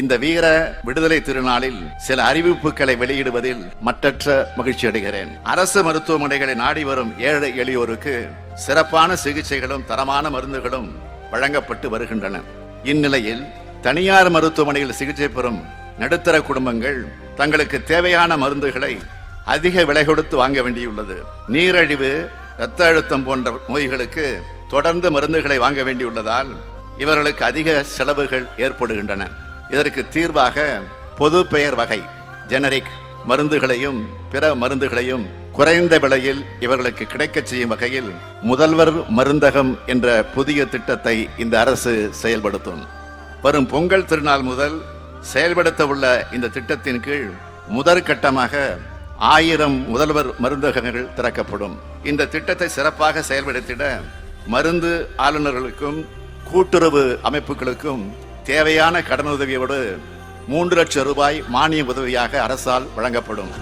இந்த வீர விடுதலை திருநாளில் சில அறிவிப்புகளை வெளியிடுவதில் மற்றற்ற மகிழ்ச்சி அடைகிறேன். அரசு மருத்துவமனைகளை நாடி வரும் ஏழை எளியோருக்கு சிறப்பான சிகிச்சைகளும் தரமான மருந்துகளும் வழங்கப்பட்டு வருகின்றன. இந்நிலையில் தனியார் மருத்துவமனையில் சிகிச்சை பெறும் நடுத்தர குடும்பங்கள் தங்களுக்கு தேவையான மருந்துகளை அதிக விலை கொடுத்து வாங்க வேண்டியுள்ளது. நீரழிவு இரத்த அழுத்தம் போன்ற நோய்களுக்கு தொடர்ந்து மருந்துகளை வாங்க வேண்டியுள்ளதால் இவர்களுக்கு அதிக செலவுகள் ஏற்படுகின்றன. இதற்கு தீர்வாக பொது பெயர் வகை ஜெனரிக் மருந்துகளையும் பிற மருந்துகளையும் குறைந்த விலையில் இவர்களுக்கு கிடைக்கச் செய்யும் வகையில் முதல்வர் மருந்தகம் என்ற புதிய திட்டத்தை இந்த அரசு செயல்படுத்தும். வரும் பொங்கல் திருநாள் முதல் செயல்படுத்த உள்ள இந்த திட்டத்தின் கீழ் முதற்கட்டமாக ஆயிரம் முதல்வர் மருந்தகங்கள் திறக்கப்படும். இந்த திட்டத்தை சிறப்பாக செயல்படுத்திட மருந்து ஆளுநர்களுக்கும் கூட்டுறவு அமைப்புகளுக்கும் தேவையான கடனுதவியோடு மூன்று லட்சம் ரூபாய் மானிய உதவியாக அரசால் வழங்கப்படும்.